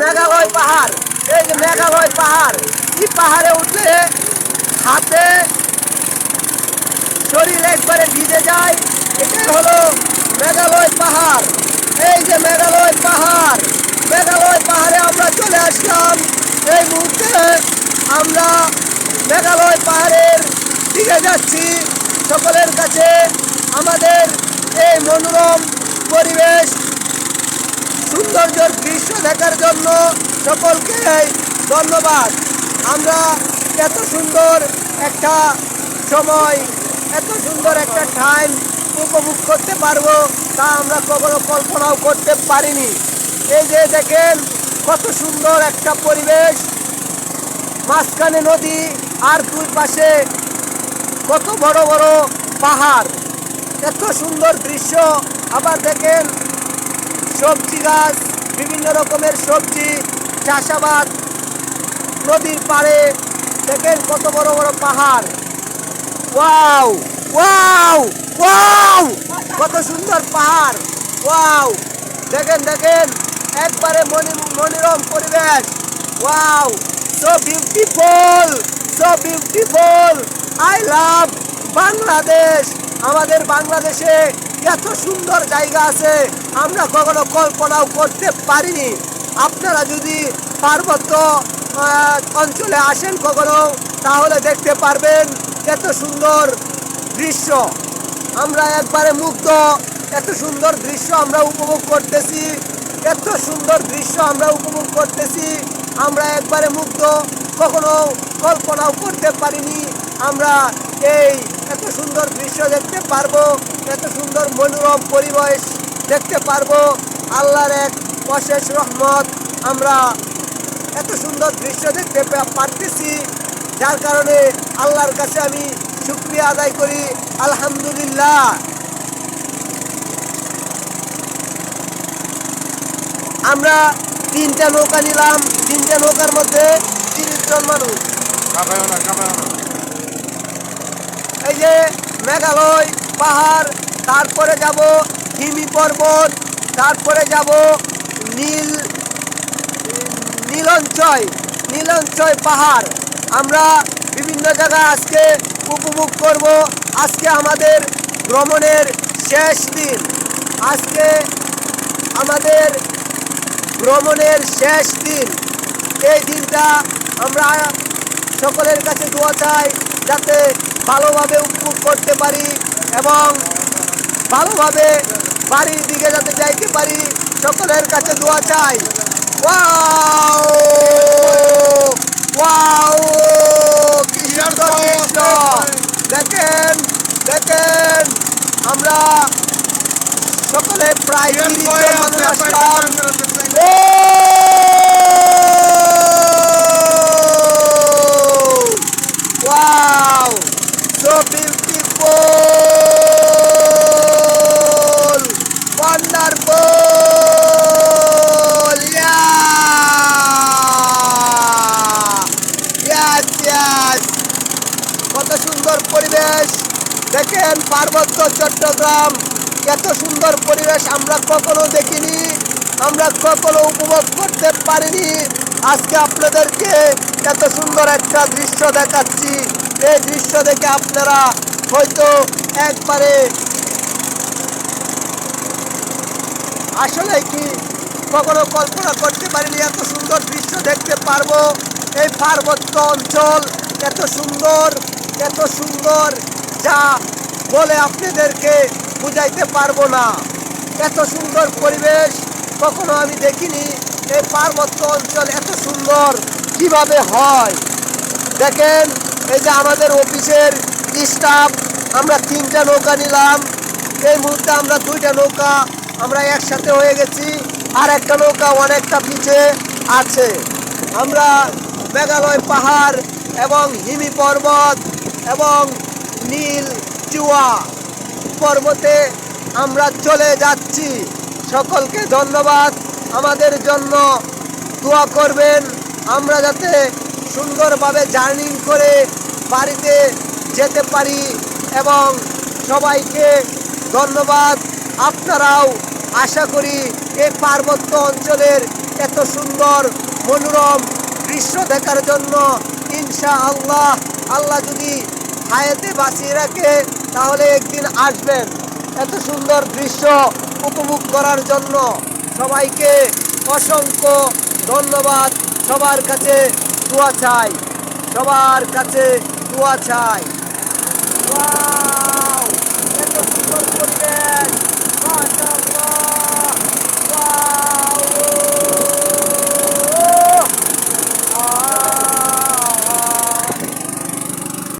মেঘালয় পাহাড়। এই যে মেঘালয় পাহাড়, এই পাহাড়ে উঠলে হাতে শরীর একবারে ভিজে যায়। এটাই হলো মেঘালয় পাহাড়। এই যে মেঘালয় পাহাড়, মেঘালয় পাহাড়ে আমরা চলে আসলাম। এই মুহূর্তে আমরা মেঘালয় পাহাড়ের দিকে যাচ্ছি। সকলের কাছে আমাদের এই মনোরম পরিবেশ সৌন্দর্যের দৃশ্য দেখার জন্য সকলকে ধন্যবাদ। আমরা এত সুন্দর একটা সময়, এত সুন্দর একটা টাইম উপভোগ করতে পারব তা আমরা কখনো কল্পনাও করতে পারিনি। এই যে দেখেন, কত সুন্দর একটা পরিবেশ। মাঝখানে নদী আর দুই পাশে কত বড় বড় পাহাড়। এত সুন্দর দৃশ্য। আবার দেখেন সবজি গাছ, বিভিন্ন রকমের সবজি, চাষাবাদ, নদীর পাড়ে। দেখেন কত বড় বড় পাহাড়। ওয়াও ওয়াও ওয়াও, কত সুন্দর পাহাড়। ওয়াও, দেখেন দেখেন, একবারে মনি, মনোরম পরিবেশ। Wow so beautiful so beautiful I love Bangladesh আমাদের বাংলাদেশে এত সুন্দর জায়গা আছে, আমরা কখনো কল্পনাও করতে পারিনি। আপনারা যদি পার্বত্য অঞ্চলে আসেন কখনো, তাহলে দেখতে পারবেন এত সুন্দর দৃশ্য। আমরা একবারে মুগ্ধ, এত সুন্দর দৃশ্য আমরা উপভোগ করতেছি, এত সুন্দর দৃশ্য আমরা উপভোগ করতেছি, আমরা একবারে মুগ্ধ, কখনো কল্পনাও করতে পারিনি, আমরা এই এত সুন্দর দৃশ্য দেখতে পারব, এত সুন্দর মনোরম পরিবেশ দেখতে পারব। আল্লাহর এক অশেষ রহমত, আমরা এত সুন্দর দৃশ্য দেখতে পারতেছি। যার কারণে আল্লাহর কাছে আমি শুক্রিয়া আদায় করি। আলহামদুলিল্লাহ। আমরা তিনটা নৌকা নিলাম। তিনটা নৌকার মধ্যে তিরিশ জন মানুষ কাঁপায়ও না কাঁপায়ও না এই যে মেঘালয় পাহাড়, তারপরে যাব হিমি পর্বত, তারপরে যাব নীল, নীলঞ্চয় নীলঞ্চয় পাহাড়। আমরা বিভিন্ন জায়গায় আজকে উপভোগ করব। আজকে আমাদের ভ্রমণের শেষ দিন। আজকে আমাদের ভ্রমণের শেষ দিন। এই দিনটা আমরা সকলের কাছে দোয়া চাই। যাতে ভালোভাবে উপভোগ করতে পারি এবং ভালোভাবে বাড়ির দিকে যাতে যাইতে পারি সকলের কাছে দোয়া চাই ওয়াও ওয়াও দেখেন দেখেন আমরা সকলে প্রায় মানুষ আসলাম দেখেন পার্বত্য চট্টগ্রাম। এত সুন্দর পরিবেশ আমরা কখনো দেখিনি, আমরা কখনো উপভোগ করতে পারিনি। আজকে আপনাদেরকে এত সুন্দর একটা দৃশ্য দেখাচ্ছি। এই দৃশ্য দেখে আপনারা হয়তো একবারে আসলে কি কখনো কল্পনা করতে পারিনি এত সুন্দর দৃশ্য দেখতে পারব। এই পার্বত্য অঞ্চল এত সুন্দর এত সুন্দর। যা বলে আপনাদেরকে বুঝাইতে পারব না। এত সুন্দর পরিবেশ কখনো আমি দেখিনি, এই পার্বত্য অঞ্চল এত সুন্দর কীভাবে হয়? দেখেন, এই যে আমাদের অফিসের স্টাফ, আমরা তিনটা নৌকা নিলাম। এই মুহূর্তে আমরা দুইটা নৌকা, আমরা একসাথে হয়ে গেছি, আর একটা নৌকা অনেকটা পিছে আছে। আমরা মেঘালয় পাহাড় এবং হিমি পর্বত এবং নীল চুয়া পর্বতে আমরা চলে যাচ্ছি। সকলকে ধন্যবাদ। আমাদের জন্য দোয়া করবেন। আমরা যাতে সুন্দরভাবে জার্নিং করে বাড়িতে যেতে পারি এবং সবাইকে ধন্যবাদ। আপনারাও আশা করি এই পার্বত্য অঞ্চলের এত সুন্দর মনোরম দৃশ্য দেখার জন্য ইনশা আল্লাহ আল্লাহ যদি হায়াতে বাঁচিয়ে রাখে, তাহলে একদিন আসবেন এত সুন্দর দৃশ্য উপভোগ করার জন্য সবাইকে অসংখ্য ধন্যবাদ সবার কাছে দোয়া চাই, সবার কাছে দোয়া চাই!